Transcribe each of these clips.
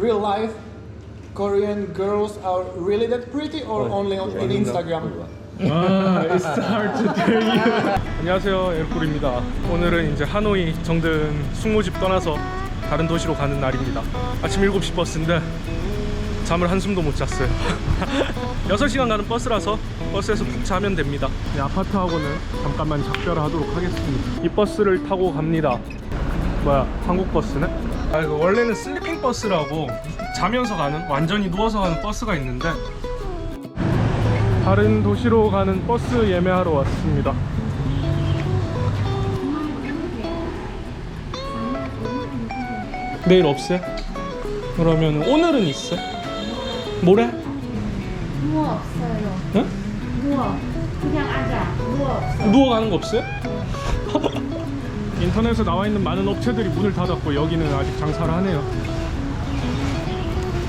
real life Korean girls are really that pretty or only on, in Instagram? 아, it's hard to tell you. 안녕하세요, 에르꿀입니다. 오늘은 이제 하노이 정든 숙모집 떠나서 다른 도시로 가는 날입니다. 아침 7시 버스인데 잠을 한숨도 못 잤어요. 6시간 가는 버스라서 버스에서 푹 자면 됩니다. 네, 아파트하고는 잠깐만 작별하도록 하겠습니다. 이 버스를 타고 갑니다. 뭐야, 한국 버스네? 아, 이거 원래는 슬리핑 버스라고 자면서 가는, 완전히 누워서 가는 버스가 있는데 다른 도시로 가는 버스 예매하러 왔습니다. 내일 없어요? 그러면 오늘은 있어? 모레? 누워 없어요. 응? 누워. 그냥 앉아. 누워 없어. 누워 가는 거 없어요? 인터넷에 나와 있는 많은 업체들이 문을 닫았고 여기는 아직 장사를 하네요.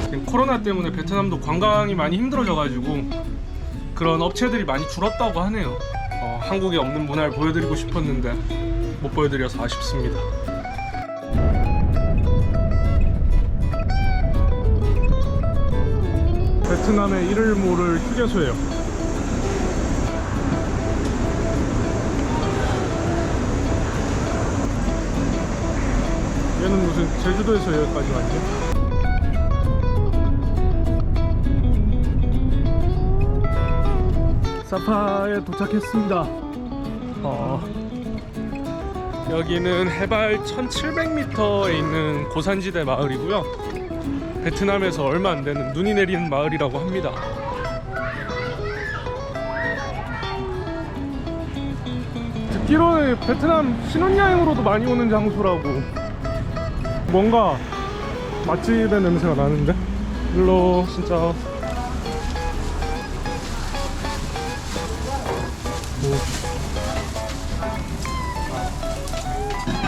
지금 코로나 때문에 베트남도 관광이 많이 힘들어져가지고 그런 업체들이 많이 줄었다고 하네요. 어, 한국에 없는 문화를 보여드리고 싶었는데 못 보여드려서 아쉽습니다. 베트남의 이를 모를 휴게소예요. 무슨 제주도에서 여기까지 왔지? 사파에 도착했습니다. 어, 여기는 해발 1700m에 있는 고산지대 마을이고요. 베트남에서 얼마 안 되는 눈이 내리는 마을이라고 합니다. 듣기로는 베트남 신혼여행으로도 많이 오는 장소라고 뭔가 맛집의 냄새가 나는데? 일로 진짜. 뭐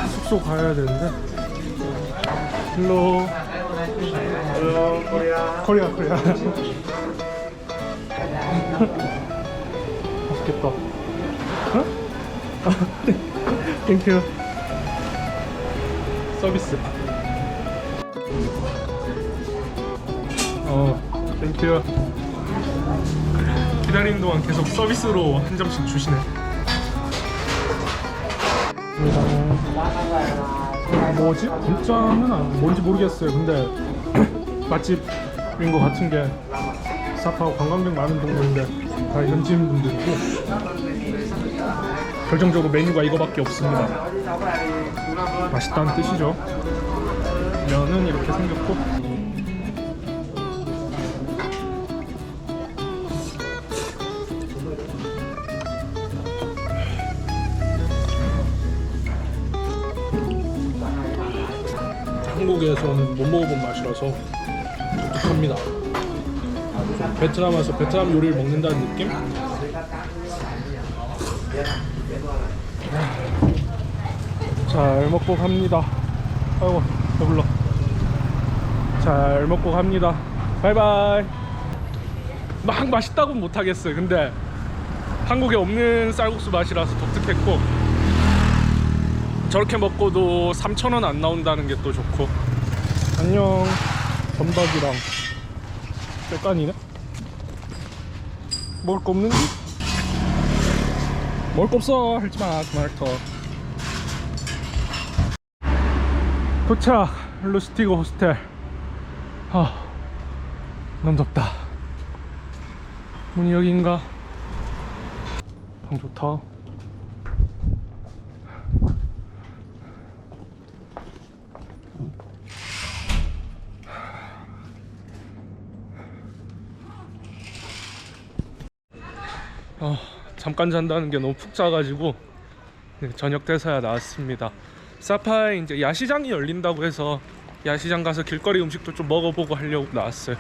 숙소 가야 되는데? 일로. 코리아 코리아. 맛있겠다. 어? 땡큐 서비스 땡큐 기다리는 동안 계속 서비스로 한 점씩 주시네. 뭐지? 안- 뭔지 모르겠어요. 근데 맛집인 것 같은 게 사파고 관광객 많은 동네인데 다 현지인 분들이고 결정적으로 메뉴가 이거밖에 없습니다. 맛있다는 뜻이죠. 면은 이렇게 생겼고 한국에서는 못 먹어본 맛이라서 독특합니다. 베트남 와서 베트남 요리를 먹는다는 느낌? 잘 먹고 갑니다. 아이고 배불러. 잘 먹고 갑니다. 바이바이. 막 맛있다고는 못하겠어요. 근데 한국에 없는 쌀국수 맛이라서 독특했고 저렇게 먹고도 3,000원 안 나온다는 게 또 좋고 안녕. 전박이랑. 쌀간이네? 먹을 거 없는데? 먹을 거 없어. 할지마 그만할 터 도착. 루스티고 호스텔. 아 너무 덥다. 문이 여기인가? 방 좋다 아, 잠깐 잔다는 게 너무 푹 자가지고 네, 저녁 대사야 나왔습니다. 사파에 이제 야시장이 열린다고 해서 야시장 가서 길거리 음식도 좀 먹어보고 하려고 나왔어요.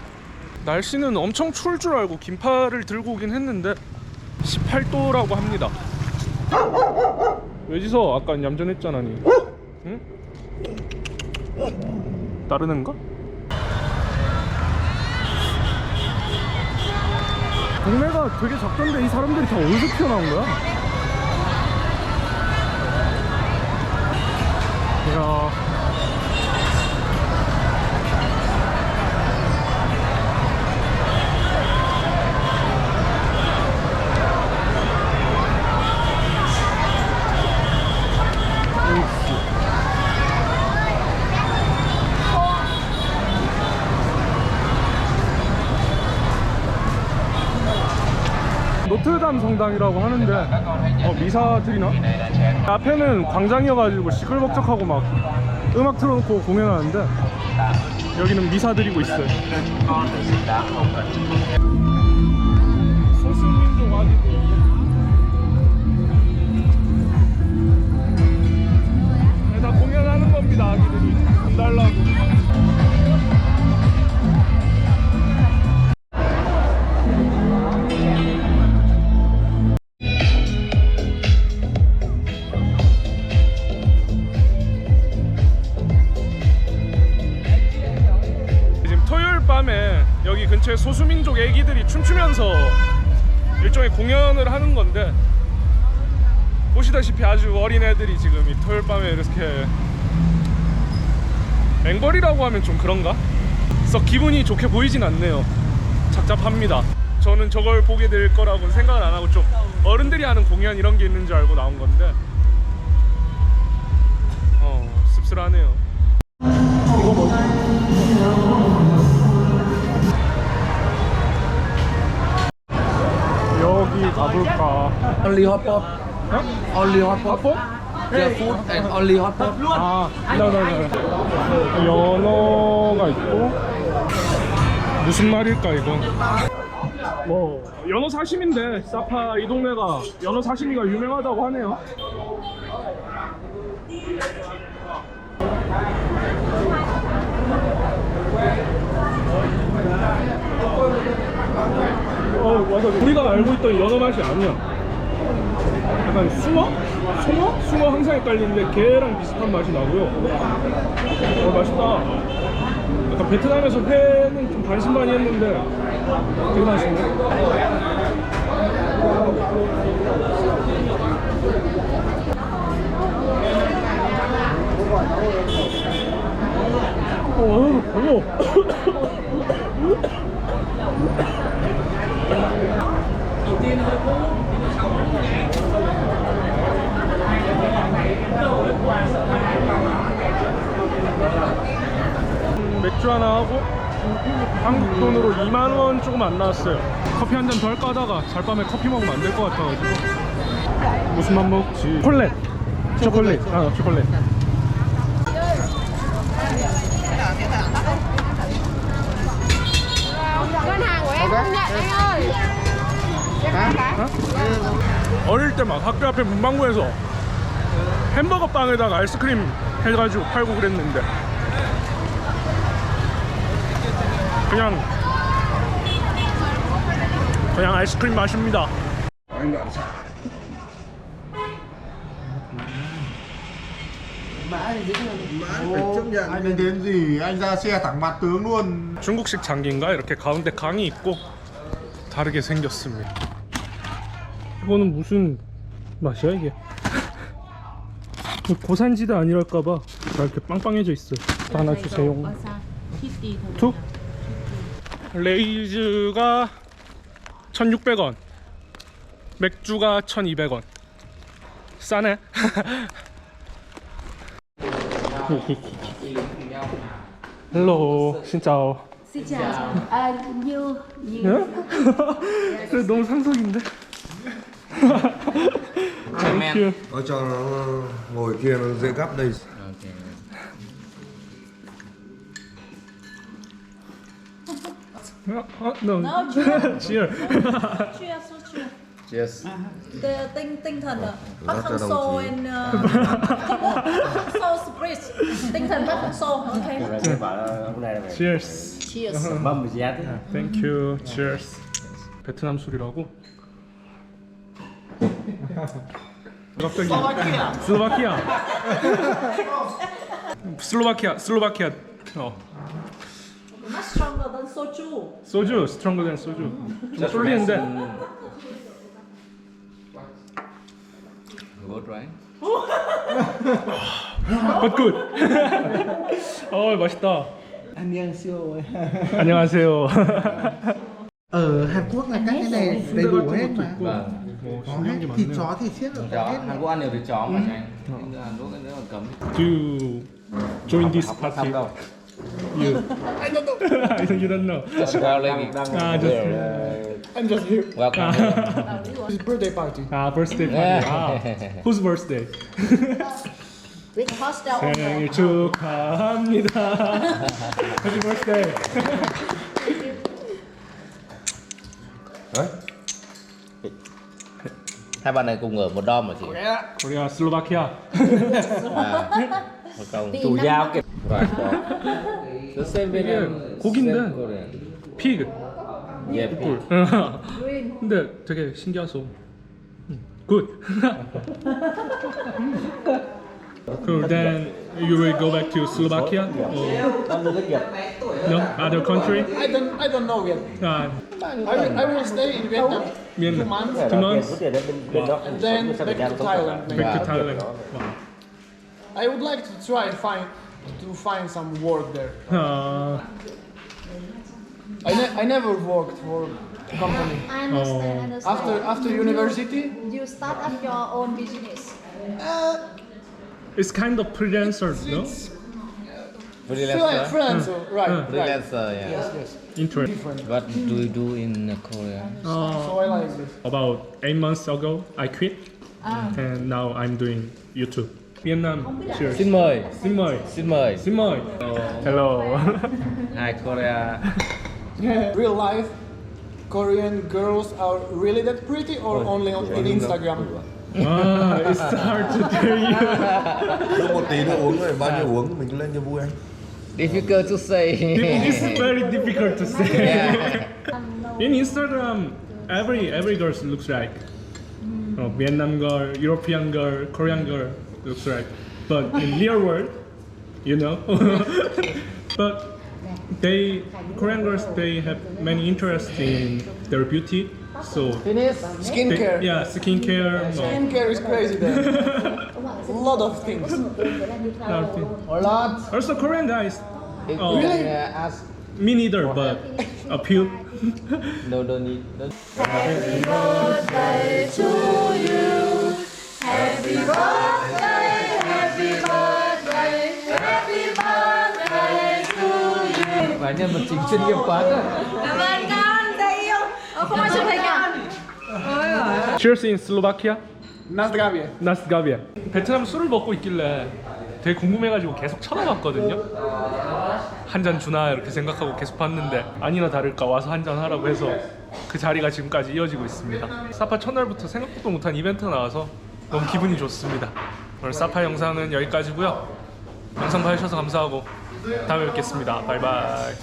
날씨는 엄청 추울 줄 알고 긴팔을 들고 오긴 했는데 18도라고 합니다. 왜지서 아까 얌전했잖아 니. 응? 따르는가? 동네가 되게 작던데 이 사람들이 다 어디서 튀어나온 거야? 이야 노트담 성당이라고 하는데 어, 미사 드리나? 앞에는 광장이어가지고 시끌벅적하고 막 음악 틀어놓고 공연하는데 여기는 미사 드리고 있어요. 소수민족 아기들. 네, 다 공연하는 겁니다 아기들이 돈 달라고. 근처에 소수민족 애기들이 춤추면서 일종의 공연을 하는 건데 보시다시피 아주 어린 애들이 지금 이 토요일 밤에 이렇게 앵벌이라고 하면 좀 그런가? 썩 기분이 좋게 보이진 않네요. 착잡합니다. 저는 저걸 보게 될 거라고는 생각을 안 하고 좀 어른들이 하는 공연 이런 게 있는 줄 알고 나온 건데 어 씁쓸하네요. 여기 가볼까? Only hot pot. 어? Only hot pot. 뽀? Yeah, food and only hot pot. 아, 나나나. 연어가 있고 무슨 말일까 이건? 뭐 연어 사심인데 사파 이 동네가 연어 사시미가 유명하다고 하네요. 어 맞아 우리가 알고 있던 연어 맛이 아니야. 약간 숭어? 송어? 숭어 항상 헷갈리는데 걔랑 비슷한 맛이 나고요. 어 맛있다. 약간 베트남에서 회는 좀 반신반의 했는데 되게 맛있네. 어, 별로. 음, 맥주 하나 하고 한국 돈으로 2만 원 조금 안 나왔어요. 커피 한 잔 덜 까다가 잘 밤에 커피 먹으면 안 될 것 같아가지고 무슨 맛 먹지? 초콜릿. 초콜릿. 아 초콜릿. 어릴 때 막 학교 앞에 문방구에서 햄버거 빵에다가 아이스크림 해가지고 팔고 그랬는데. 그냥 그냥 아이스크림 맛입니다. Anh đến gì anh ra xe thẳng mặt tướng luôn. 중국식 장기인가? 이렇게 가운데 강이 있고 다르게 생겼습니다. 이거는 무슨 맛이야 이게? 고산지대 아니랄까봐. 다 이렇게 빵빵해져 있어요. 하나 주세요. 투 레이즈가 1,600원. 맥주가 1,200원. 싸네 헬로 진짜오 Xin chào. À, như như 그래 너무 상석인데 땡큐 Nó cho nó ngồi kia nó dễ gấp đây 어, no. No, chưa, Cheer. chưa, so. Cheers. Tê- tinh tinh thần Bắc cho Hang chí. and uh, Hang Sô Spirit. Tinh thần Bắc Hang Sô, ok. Cheers. Cheers. Mâm giá thế. Thank you. Cheers. 베트남 술이라고? 갑자기 슬로바키아. 슬로바키아. 슬로바키아. 어. Much stronger than soju. 소주. 스트롱거 된 소주. 좀 쏠리는데. Good right? But good. 어, 맛있다. 안녕하세요. 안녕하세요. Ở Hàn Quốc là các cái này đầy đủ hết mà. Vâng. 뭐 Có hết 신경이 thịt chó thịt xiết ở hết Hàn. Quốc ăn nhiều thịt chó mà anh. Nhưng Hàn Quốc nếu mà cấm Do you join this party? xong đâu. You. I don't know. you don't know. Just go lên Ah, just- I'm just here. Welcome. It's birthday party. 아 birthday party. 아, whose birthday? With hostel owner. 생일 축하합니다. Happy birthday. Hai bạn này cùng ở một dom mà chị? Korea, Slovakia. À, một câu chủ giao kìa. Right. The same Vietnam. 고기인데. same Korean. Pig. Yeah, pig. 근데 되게 신기하소. 음, Good. so then you will go back to Slovakia or no other country? I don't I don't know yet. 아, I will, I will stay in Vietnam Vietnam. two months two months and then back to Thailand. maybe. back to Thailand. Wow. I would like to try and find to find some work there. 아, I, ne- I never worked for a company. I understand, Oh. understand. After after university, You start up your own business. Uh, it's kind of freelancer, no? it's Freelancer. freelance, freelancer, right? right. Freelancer, yeah. Yes, yes. Interest. Different. What do you do in Korea? Oh. So I like this. About eight months ago, I quit, ah. and now I'm doing YouTube. Vietnam. Cheers. Xin mời. Xin mời. Xin mời. Xin mời. Hello. Hi Korea. Real life, Korean girls are really that pretty or only on in Instagram? ah, it's hard to tell you. Đưa một tí nữa uống rồi bao nhiêu uống mình lên cho vui anh Difficult to say. it's very difficult to say. Yeah. In Instagram, every every girl looks like uh, Vietnam girl, European girl, Korean girl looks right. But in real world, you know, but they Korean girls they have many interests in their beauty. So they, Skincare. yeah, skincare. no, Skincare is crazy there. a lot of things. nothing. A lot. Also Korean guys, You Oh. can, uh, ask. me neither, but a few. No, don't need. Don't. Và nhân vật chính chuyên nghiệp quá cơ. Cảm ơn con, ta yêu. Ờ, không ai chụp hình à? Cheers in Slovakia. Nazdravie. 나스가비아. 베트남 술을 먹고 있길래 되게 궁금해가지고 계속 쳐다봤거든요. 한 잔 주나 이렇게 생각하고 계속 봤는데 아니나 다를까 와서 한 잔 하라고 해서 그 자리가 지금까지 이어지고 있습니다. 사파 첫날부터 생각도 못한 이벤트 나와서 너무 기분이 좋습니다. 오늘 사파 영상은 여기까지고요. 영상 봐주셔서 감사하고 다음에 뵙겠습니다. 바이바이.